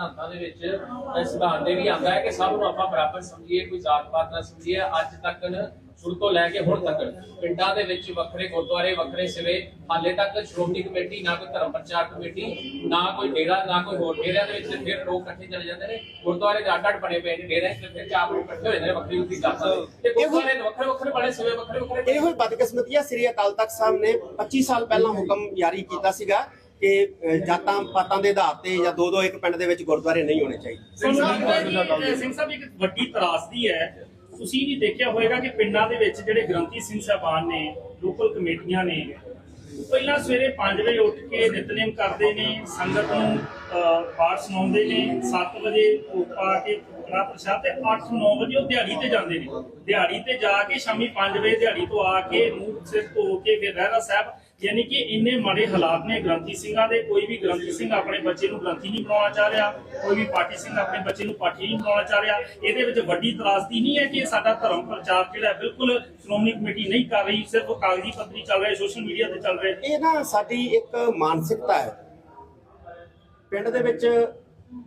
ਸਿਧਾਂਤਾਂ ਦੇ ਵਿੱਚ ਇਹ ਸਿਧਾਂਤ ਦੇ ਵੀ ਆਉਂਦਾ ਹੈ ਕਿ ਸਭ ਨੂੰ ਆਪਾਂ ਬਰਾਬਰ ਸਮਝੀਏ ਕੋਈ ਜਾਤ ਪਾਤ ਨਾ ਸਮਝੀਏ ਅੱਜ ਤੱਕ ਸ਼ੁਰੂ ਤੋਂ ਲੈ ਕੇ ਹੁਣ ਤੱਕ ਪਿੰਡਾਂ ਦੇ ਵਿੱਚ ਵੱਖਰੇ ਗੁਰਦੁਆਰੇ ਵੱਖਰੇ ਸਿਵੇ ਹਾਲੇ ਤੱਕ ਸ਼੍ਰੋਮਣੀ ਕਮੇਟੀ ਨਾ ਕੋਈ ਧਰਮ ਪ੍ਰਚਾਰ ਕਮੇਟੀ ਨਾ ਕੋਈ ਡੇਰਾ ਨਾ ਕੋਈ ਹੋਰ ਡੇਰਿਆਂ ਦੇ ਵਿੱਚ ਤੇ ਫਿਰ ਲੋਕ ਇਕੱਠੇ ਚਲੇ ਜਾਂਦੇ ਨੇ। ਗੁਰਦੁਆਰੇ ਦੇ ਅੱਡ ਅੱਡ ਬਣੇ ਪਏ ਨੇ ਡੇਰਿਆਂ 'ਚ ਤੇ ਫਿਰ ਚਾਰ ਲੋਕ ਇਕੱਠੇ ਹੋ ਜਾਂਦੇ ਨੇ ਵੱਖਰੀ ਵੱਖਰੀ ਜਾਤਾਂ ਤੇ ਗੁਰਦੁਆਰੇ ਦੇ ਵੱਖਰੇ ਵੱਖਰੇ ਬਣੇ ਸਿਵੇ ਵੱਖਰੇ ਵੱਖਰੇ ਇਹੋ ਹੀ ਬਦਕਿਸਮਤੀ ਆ ਸ੍ਰੀ ਅਕਾਲ ਤਖਤ ਸਾਹਿਬ ਨੇ 25 ਸਾਲ ਪਹਿਲਾਂ ਹੁਕਮ ਜਾਰੀ ਕੀਤਾ ਸੀਗਾ। ਕਿ ਜਾਤਾਂ ਪਾਤਾਂ ਦੇ ਆਧਾਰ ਤੇ ਜਾਂ ਦੋ ਦੋ ਇੱਕ ਪਿੰਡ ਦੇ ਵਿੱਚ ਗੁਰਦੁਆਰੇ ਨਹੀਂ ਹੋਣੇ ਚਾਹੀਦੇ। ਸਿੰਘ ਸਾਹਿਬ ਇਹ ਸਿੰਘ ਸਾਹਿਬ ਇੱਕ ਵੱਡੀ ਤਰਾਸਦੀ ਹੈ। ਤੁਸੀਂ ਵੀ ਦੇਖਿਆ ਹੋਵੇਗਾ ਕਿ ਪਿੰਡਾਂ ਦੇ ਵਿੱਚ ਜਿਹੜੇ ਗ੍ਰੰਥੀ ਸਿੰਘ ਸਾਹਿਬਾਨ ਨੇ ਲੋਕਲ ਕਮੇਟੀਆਂ ਨੇ ਉਹ ਪਹਿਲਾਂ ਸਵੇਰੇ 5 ਵਜੇ ਉੱਠ ਕੇ ਨਿਤਨੇਮ ਕਰਦੇ ਨੇ ਸੰਗਤ ਨੂੰ ਅਹ, ਪਾਠ ਸੁਣਾਉਂਦੇ ਨੇ 7 ਵਜੇ ਭੋਗ ਪਾ ਕੇ ਕੜਾ ਪ੍ਰਸ਼ਾਦ ਤੇ 8-9 ਵਜੇ ਉਹ ਦਿਹਾੜੀ ਤੇ ਜਾਂਦੇ ਨੇ। ਦਿਹਾੜੀ ਤੇ ਜਾ ਕੇ ਸ਼ਾਮੀ 5 ਵਜੇ ਦਿਹਾੜੀ ਤੋਂ ਆ ਕੇ ਮੂੰਹ ਸਿਰ ਧੋ ਕੇ ਫਿਰ ਰਹਿਰਾ ਸਾਹਿਬ ਯਾਨੀ ਕਿ ਇੰਨੇ ਮਾੜੇ ਹਾਲਾਤ ਨੇ ਗ੍ਰੰਥੀ ਸਿੰਘਾਂ ਦੇ, ਕੋਈ ਵੀ ਗ੍ਰੰਥੀ ਸਿੰਘ ਆਪਣੇ ਬੱਚੇ ਨੂੰ ਗ੍ਰੰਥੀ ਨਹੀਂ ਬਣਾਉਣਾ ਚਾਹ ਰਿਹਾ, ਕੋਈ ਵੀ ਪਾਠੀ ਸਿੰਘ ਆਪਣੇ ਬੱਚੇ ਨੂੰ ਪਾਠੀ ਨਹੀਂ ਬਣਾਉਣਾ ਚਾਹ ਰਿਹਾ, ਇਹਦੇ ਵਿੱਚ ਵੱਡੀ ਤਰਾਸਦੀ ਨਹੀਂ ਹੈ ਕਿ ਸਾਡਾ ਧਰਮ ਪ੍ਰਚਾਰ ਜਿਹੜਾ ਬਿਲਕੁਲ ਸ਼੍ਰੋਮਣੀ ਕਮੇਟੀ ਨਹੀਂ ਕਰ ਰਹੀ, ਸਿਰਫ ਕਾਗਜ਼ੀ ਪੱਤਰੀ ਚੱਲ ਰਿਹਾ, ਸੋਸ਼ਲ ਮੀਡੀਆ ਤੇ ਚੱਲ ਰਿਹਾ। ਇਹ ਨਾ ਸਾਡੀ ਇੱਕ ਮਾਨਸਿਕਤਾ ਹੈ। ਪਿੰਡ ਦੇ ਵਿੱਚ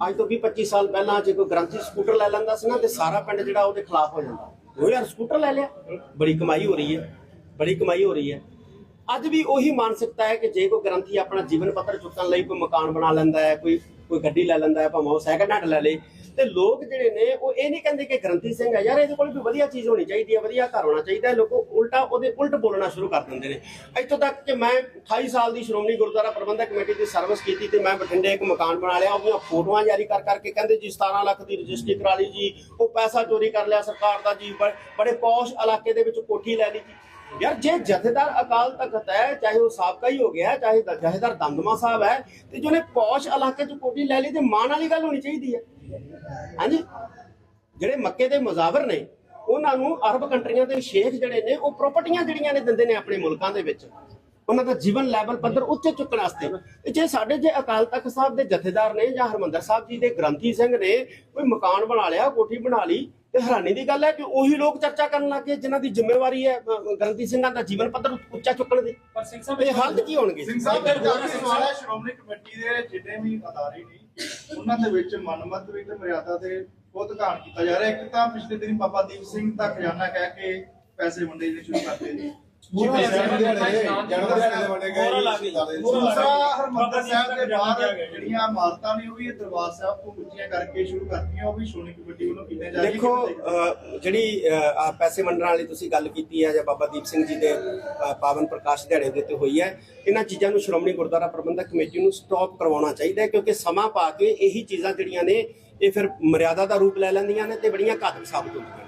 ਅੱਜ ਤੋਂ 20 25 ਸਾਲ ਪਹਿਲਾਂ ਜੇ ਕੋਈ ਗ੍ਰੰਥੀ ਸਕੂਟਰ ਲੈ ਲੈਂਦਾ ਸੀ ਨਾ, ਤੇ ਸਾਰਾ ਪਿੰਡ ਜਿਹੜਾ ਉਹਦੇ ਖਿਲਾਫ ਹੋ ਜਾਂਦਾ। ਉਹ ਯਾਰ ਸਕੂਟਰ ਲੈ ਲਿਆ। ਬੜੀ ਕਮਾਈ ਹੋ ਰਹੀ ਹੈ। ਬੜੀ ਕਮਾਈ ਹੋ ਰਹੀ ਹੈ। ਅੱਜ ਵੀ ਉਹੀ ਮਾਨਸਿਕਤਾ ਹੈ ਕਿ ਜੇ ਕੋਈ ਗ੍ਰੰਥੀ ਆਪਣਾ ਜੀਵਨ ਪੱਤਰ ਚੁੱਕਣ ਲਈ ਕੋਈ ਮਕਾਨ ਬਣਾ ਲੈਂਦਾ ਹੈ, ਕੋਈ ਕੋਈ ਗੱਡੀ ਲੈ ਲੈਂਦਾ ਹੈ, ਭਾਵੇਂ ਉਹ ਸੈਕਿੰਡ ਹੈਂਡ ਲੈ ਲੇ ਤੇ ਲੋਕ ਜਿਹੜੇ ਨੇ ਉਹ ਇਹ ਨਹੀਂ ਕਹਿੰਦੇ ਕਿ ਗ੍ਰੰਥੀ ਸਿੰਘ ਹੈ। ਯਾਰ ਇਹਦੇ ਕੋਲ ਵੀ ਵਧੀਆ ਚੀਜ਼ ਹੋਣੀ ਚਾਹੀਦੀ ਹੈ, ਵਧੀਆ ਘਰ ਹੋਣਾ ਚਾਹੀਦਾ ਹੈ। ਲੋਕੋ ਉਲਟਾ ਉਹਦੇ ਉਲਟ ਬੋਲਣਾ ਸ਼ੁਰੂ ਕਰ ਦਿੰਦੇ ਨੇ। ਇੱਥੋਂ ਤੱਕ ਕਿ ਮੈਂ 28 ਸਾਲ ਦੀ ਸ਼੍ਰੋਮਣੀ ਗੁਰਦੁਆਰਾ ਪ੍ਰਬੰਧਕ ਕਮੇਟੀ ਦੀ ਸਰਵਿਸ ਕੀਤੀ ਤੇ ਮੈਂ ਬਠਿੰਡੇ ਇੱਕ ਮਕਾਨ ਬਣਾ ਲਿਆ। ਉਹਦੀਆਂ ਫੋਟੋਆਂ ਜਾਰੀ ਕਰ, ਕਰਕੇ ਕਹਿੰਦੇ ਜੀ 17 ਲੱਖ ਦੀ ਰਜਿਸਟਰੀ ਕਰਾ ਲਈ ਜੀ। ਉਹ ਪੈਸਾ ਚੋਰੀ ਕਰ ਲਿਆ ਸਰਕਾਰ ਦਾ ਜੀ। ਬ- ਬੜੇ ਪੌਸ਼ ਇਲਾਕੇ ਦੇ ਵਿੱਚ ਕੋਠੀ ਲੈ ਲਈ ਜੀ। ਯਾਰ ਜੇ ਜਥੇਦਾਰ ਅਕਾਲ ਤਖਤ ਹੈ, ਚਾਹੇ ਉਹ ਸਾਬਕਾ ਹੀ ਹੋ ਗਿਆ ਚਾਹੇ ਜਥੇਦਾਰ ਦਮਦਮਾ ਸਾਹਿਬ ਹੈ, ਤੇ ਜਿਹਨੇ ਪੌਸ਼ ਇਲਾਕੇ 'ਚ ਕੋਠੀ ਲੈ ਲਈ ਤੇ ਮਾਣ ਵਾਲੀ ਗੱਲ ਹੋਣੀ ਚਾਹੀਦੀ ਹੈ। ਹਾਂਜੀ? ਜਿਹੜੇ ਮੱਕੇ ਦੇ ਮੁਜ਼ਾਵਰ ਨੇ, ਉਹਨਾਂ ਨੂੰ ਅਰਬ ਕੰਟਰੀਆਂ ਦੇ ਸ਼ੇਖ ਜਿਹੜੇ ਨੇ, ਉਹ ਪ੍ਰਾਪਰਟੀਆਂ ਜਿਹੜੀਆਂ ਨੇ ਦਿੰਦੇ ਨੇ ਆਪਣੇ ਮੁਲਕਾਂ ਦੇ ਵਿੱਚ। ਉਹਨਾਂ ਦਾ ਜੀਵਨ ਲੈਵਲ ਪੱਧਰ ਉੱਚੇ ਚੁੱਕਣ ਵਾਸਤੇ। ਤੇ ਜੇ ਸਾਡੇ ਜੇ ਅਕਾਲ ਤਖਤ ਸਾਹਿਬ ਦੇ ਜਥੇਦਾਰ ਨੇ ਜਾਂ ਹਰਮੰਦਰ ਸਾਹਿਬ ਜੀ ਦੇ ਗ੍ਰੰਥੀ ਸਿੰਘ ਨੇ ਕੋਈ ਮਕਾਨ ਬਣਾ ਲਿਆ ਕੋਠੀ ਬਣਾ ਲਈ ਤੇ ਹੈਰਾਨੀ ਦੀ ਗੱਲ ਹੈ ਕਿ ਉਹੀ ਲੋਕ ਚਰਚਾ ਕਰਨ ਲੱਗੇ ਜਿਨ੍ਹਾਂ ਦੀ ਜ਼ਿੰਮੇਵਾਰੀ ਹੈ ਗ੍ਰੰਥੀ ਸਿੰਘਾਂ ਦਾ ਜੀਵਨ ਪੱਧਰ ਉੱਚਾ ਚੁੱਕਣ ਦੀ। ਪਰ ਸਿੰਘ ਸਾਹਿਬ ਇਹ ਹਾਲਤ ਕੀ ਹੋਣਗੇ? ਸਿੰਘ ਸਾਹਿਬ ਦੇ ਸਵਾਲ ਹੈ ਸ਼੍ਰੋਮਣੀ ਕਮੇਟੀ ਦੇ ਜਿੰਨੇ ਵੀ ਅਦਾਰੇ ਨੇ ਉਹਨਾਂ ਦੇ ਵਿੱਚ ਮਨਮਤ ਵੀ ਤੇ ਮਰਿਆਦਾ ਤੇ ਬਹੁਤ ਘਾਣ ਕੀਤਾ ਜਾ ਰਿਹਾ। ਇੱਕ ਤਾਂ ਪਿਛਲੇ ਦਿਨ ਬਾਬਾ ਦੀਪ ਸਿੰਘ ਦਾ ਖਜ਼ਾਨਾ ਕਹਿ ਕੇ ਪੈਸੇ ਵੰਡੇ ਜਿਹੜੇ ਸ਼ੁਰੂ ਕਰਦੇ ਨੇ। ਜਿਵੇਂ ਦੂਸਰਾ ਦੂਸਰਾ ਹਰਮੰਦਰ ਸਾਹਿਬ ਦੇ ਬਾਹਰ ਜਿਹੜੀਆਂ ਇਮਾਰਤਾਂ ਨੇ ਉਹ ਵੀ ਇਹ ਦਰਬਾਰ ਸਾਹਿਬ ਤੋਂ ਉੱਚੀਆਂ ਕਰਕੇ ਸ਼ੁਰੂ ਕਰਤੀਆਂ ਉਹ ਵੀ ਸ਼੍ਰੋਮਣੀ ਕਮੇਟੀ ਵੱਲੋਂ ਕੀਤੀਆਂ ਜਾ ਰਹੀਆਂ ਦੇਖੋ ਜਿਹੜੀ ਆਹ ਪੈਸੇ ਵੰਡਣ ਵਾਲੀ ਤੁਸੀਂ ਗੱਲ ਕੀਤੀ ਹੈ ਜਾਂ ਬਾਬਾ ਦੀਪ ਸਿੰਘ ਜੀ ਦੇ ਪਾਵਨ ਪ੍ਰਕਾਸ਼ ਦਿਹਾੜੇ ਦੇ ਉੱਤੇ ਹੋਈ ਹੈ ਇਹਨਾਂ ਚੀਜ਼ਾਂ ਨੂੰ ਸ਼੍ਰੋਮਣੀ ਗੁਰਦੁਆਰਾ ਪ੍ਰਬੰਧਕ ਕਮੇਟੀ ਨੂੰ ਸਟਾਪ ਕਰਵਾਉਣਾ ਚਾਹੀਦਾ ਹੈ ਕਿਉਂਕਿ ਸਮਾਂ ਪਾ ਕੇ ਇਹੀ ਚੀਜ਼ਾਂ ਜਿਹੜੀਆਂ ਨੇ ਇਹ ਫਿਰ ਮਰਿਆਦਾ ਦਾ ਰੂਪ ਲੈ ਲੈਂਦੀਆਂ ਨੇ ਤੇ ਬੜੀਆਂ ਘਾਤਕ ਸਾਬਤ ਹੁੰਦੀਆਂ